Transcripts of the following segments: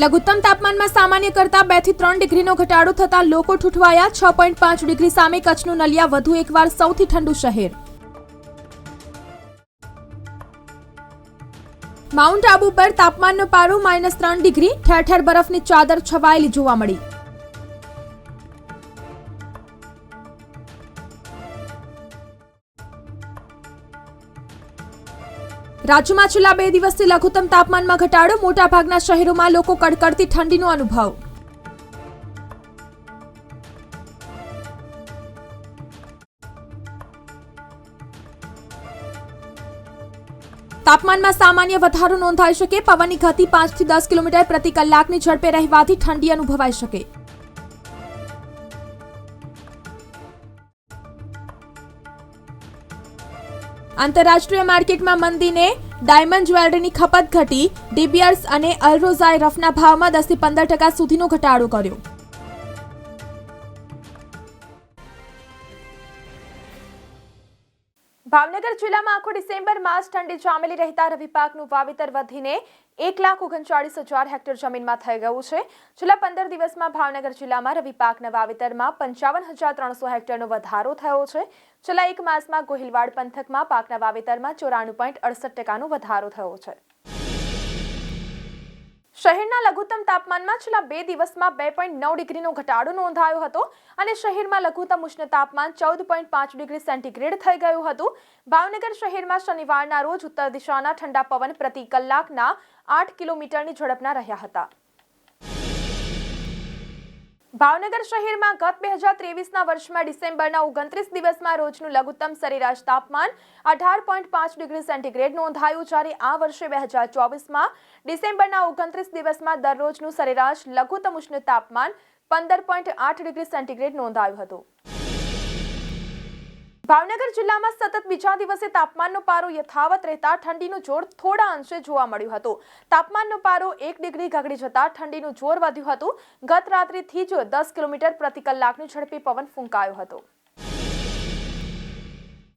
લઘુત્તમ તાપમાનમાં સામાન્ય કરતા બેથી ત્રણ ડિગ્રીનો ઘટાડો થતા લોકો ઠૂઠવાયા. છ પોઈન્ટ પાંચ ડિગ્રી સામે કચ્છનું નલિયા વધુ એકવાર સૌથી ઠંડુ શહેર. માઉન્ટ આબુ પર તાપમાનનો પારો માઇનસ ત્રણ ડિગ્રી. ઠેર ઠેર બરફની ચાદર છવાયેલી જોવા મળી. રાજ્યમાં છેલ્લા બે દિવસથી લઘુત્તમ તાપમાનમાં ઘટાડો, મોટાભાગના શહેરોમાં લોકો કડકડતી ઠંડીનો અનુભવ. તાપમાનમાં સામાન્ય વધારો નોંધાઈ શકે, પવનની ગતિ પાંચથી દસ કિલોમીટર પ્રતિ કલાકની ઝડપે રહેવાથી ઠંડી અનુભવાઈ શકે. આંતરરાષ્ટ્રીય માર્કેટમાં મંદીને ડાયમંડ જ્વેલરીની ખપત ઘટી ડીબીયર્સ અને અલરોઝાએ રફના ભાવમાં દસથી પંદર ટકા સુધીનો ઘટાડો કર્યો. ભાવનગર જિલ્લામાં આખો ડિસેમ્બર માસ ઠંડી જામેલી રહેતા રવિ પાકનું વાવેતર વધીને એક લાખ ઓગણચાળીસ હજાર હેક્ટર જમીનમાં થઈ ગયું છે. છેલ્લા પંદર દિવસમાં ભાવનગર જિલ્લામાં રવિ પાકના વાવેતરમાં પંચાવન હજાર ત્રણસો હેક્ટરનો વધારો થયો છે. છેલ્લા એક માસમાં ગોહિલવાડ પંથકમાં પાકના વાવેતરમાં ચોરાણું પોઈન્ટ અડસઠ ટકાનો વધારો થયો છે. શહેરના લઘુત્તમ તાપમાનમાં છેલ્લા બે દિવસમાં બે પોઈન્ટ નવ ડિગ્રીનો ઘટાડો નોંધાયો હતો અને શહેરમાં લઘુત્તમ ઉષ્ણ તાપમાન ચૌદ પોઈન્ટ પાંચ ડિગ્રી સેન્ટીગ્રેડ થઈ ગયું હતું. ભાવનગર શહેરમાં શનિવારના રોજ ઉત્તર દિશાના ઠંડા પવન પ્રતિ કલાકના આઠ કિલોમીટરની ઝડપના રહ્યા હતા. ભાવનગર શહેરમાં ગત બે હજાર ત્રેવીસના વર્ષમાં ડિસેમ્બરના ઓગણત્રીસ દિવસમાં રોજનું લઘુત્તમ સરેરાશ તાપમાન અઢાર પોઈન્ટ પાંચ ડિગ્રી સેન્ટીગ્રેડ નોંધાયું, જ્યારે આ વર્ષે બે હજાર ચોવીસમાં ડિસેમ્બરના ઓગણત્રીસ દિવસમાં દરરોજનું સરેરાશ લઘુત્તમ ઉષ્ણ તાપમાન પંદર પોઈન્ટ આઠ ડિગ્રી સેન્ટીગ્રેડ નોંધાયું હતું. ભાવનગર જિલ્લામાં સતત બીજા દિવસે તાપમાનનો પારો યથાવત રહેતા ઠંડીનું જોર થોડા અંશે જોવા મળ્યું હતું. તાપમાનનો પારો એક ડિગ્રી ગગડી જતા ઠંડીનું જોર વધ્યું હતું. ગત રાત્રિથી જ દસ કિલોમીટર પ્રતિ કલાકની ઝડપી પવન ફૂંકાયો હતો.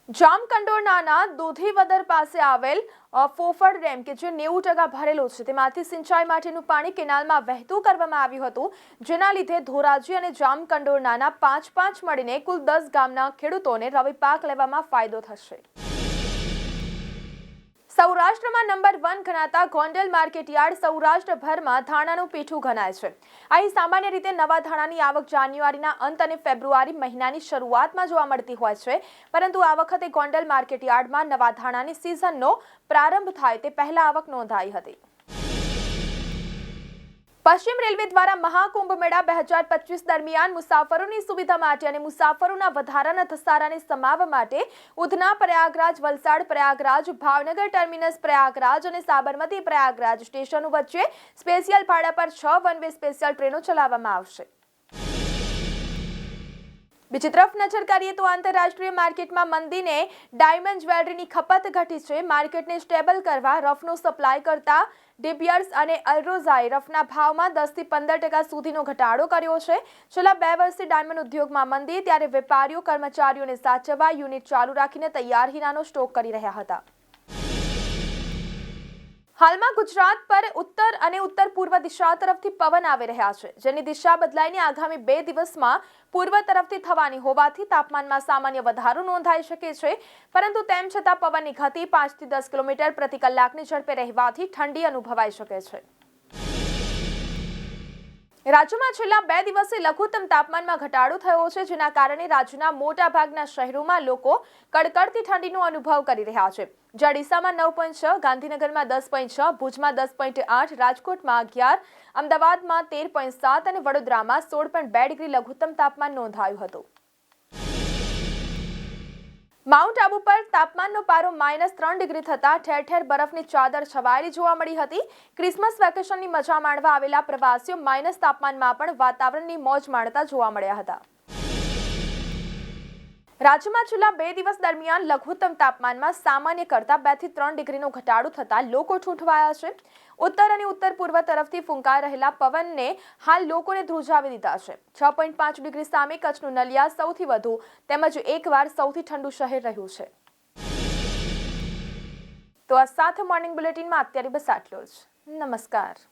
જામકંડોરણાના દોધીવદર પાસે આવેલ અ, ફોફળ ડેમ કે જે નેવું ટકા ભરેલો છે તેમાંથી સિંચાઈ માટેનું પાણી કેનાલમાં વહેતું કરવામાં આવ્યું હતું. જેના લીધે ધોરાજી અને જામકંડોરણાના પાંચ પાંચ મળીને કુલ દસ ગામના ખેડૂતોને રવિ પાક લેવામાં ફાયદો થશે. સૌરાષ્ટ્રમાં નંબર વન ગણાતા ગોંડલ માર્કેટયાર્ડ સૌરાષ્ટ્રભરમાં ધાણાનું પીઠું ગણાય છે. અહીં સામાન્ય રીતે નવા ધાણાની આવક જાન્યુઆરીના અંત અને ફેબ્રુઆરી મહિનાની શરૂઆતમાં જોવા મળતી હોય છે. પરંતુ આ વખતે ગોંડલ માર્કેટયાર્ડમાં નવા ધાણાની સિઝનનો પ્રારંભ થાય તે પહેલા આવક નોંધાઈ હતી. પશ્ચિમ રેલવે દ્વારા મહાકુંભ મેળા બે હજાર પચીસ દરમિયાન મુસાફરોની સુવિધા માટે અને મુસાફરોના વધારાના ધસારાને સમાવવા માટે ઉધના પ્રયાગરાજ, વલસાડ પ્રયાગરાજ, ભાવનગર ટર્મિનસ પ્રયાગરાજ અને સાબરમતી પ્રયાગરાજ સ્ટેશનો વચ્ચે સ્પેશિયલ ભાડા પર છ વન વે સ્પેશિયલ ટ્રેનો ચલાવવામાં આવશે. બીજી તરફ નજર કરીએ તો આંતરરાષ્ટ્રીય માર્કેટમાં મંદીને ડાયમંડ જ્વેલરીની ખપત ઘટી છે. માર્કેટને સ્ટેબલ કરવા રફનો સપ્લાય કરતા ડિબિયર્સ અને અલરોઝાએ રફના ભાવમાં દસથી પંદર ટકા સુધીનો ઘટાડો કર્યો છે. છેલ્લા બે વર્ષથી ડાયમંડ ઉદ્યોગમાં મંદી, ત્યારે વેપારીઓ, કર્મચારીઓને સાચવવા યુનિટ ચાલુ રાખીને તૈયાર હીરાનો સ્ટોક કરી રહ્યા હતા. હાલમાં ગુજરાત પર ઉત્તર અને ઉત્તર પૂર્વ દિશા તરફથી પવન આવી રહ્યા છે, જેની દિશા બદલાઈને આગામી બે દિવસમાં પૂર્વ તરફથી થવાની હોવાથી તાપમાનમાં સામાન્ય વધારો નોંધાઈ શકે છે. પરંતુ તેમ છતાં પવનની ગતિ પાંચથી દસ કિલોમીટર પ્રતિ કલાકની ઝડપે રહેવાથી ઠંડી અનુભવાઈ શકે છે. રાજ્યમાં છેલ્લા બે દિવસે લઘુત્તમ તાપમાનમાં ઘટાડો થયો છે, જેના કારણે રાજ્યના મોટાભાગના શહેરોમાં લોકો કડકડતી ઠંડીનો અનુભવ કરી રહ્યા છે. જ્યાં નવ પોઈન્ટ છ, ગાંધીનગરમાં દસ પોઈન્ટ છ, ભુજમાં દસ પોઈન્ટ આઠ, રાજકોટમાં અગિયાર, અમદાવાદમાં તેર પોઈન્ટ સાત અને વડોદરામાં સોળ પોઈન્ટ બે ડિગ્રી લઘુત્તમ તાપમાન નોંધાયું હતું. માઉન્ટ આબુ પર તાપમાનનો પારો માઇનસ ત્રણ ડિગ્રી થતાં ઠેર ઠેર બરફની ચાદર છવાયેલી જોવા મળી હતી. ક્રિસમસ વેકેશનની મજા માણવા આવેલા પ્રવાસીઓ માઇનસ તાપમાનમાં પણ વાતાવરણની મોજ માણતા જોવા મળ્યા હતા. રાજ્યમાં છેલ્લા બે દિવસ દરમિયાન લઘુત્તમ તાપમાનમાં સામાન્ય કરતાં બેથી ત્રણ ડિગ્રીનો ઘટાડો થતાં લોકો છૂટવાયા છે. ઉત્તર અને ઉત્તર પૂર્વ તરફથી ફૂંકાઈ રહેલા પવનને હાલ લોકોને ધ્રુજાવી દીધા છે. છ પોઈન્ટ પાંચ ડિગ્રી સામે કચ્છનું નલિયા સૌથી વધુ તેમજ એકવાર સૌથી ઠંડુ શહેર રહ્યું છે. તો આ સાથે મોર્નિંગ બુલેટિનમાં અત્યારે બસ આટલો જ. નમસ્કાર.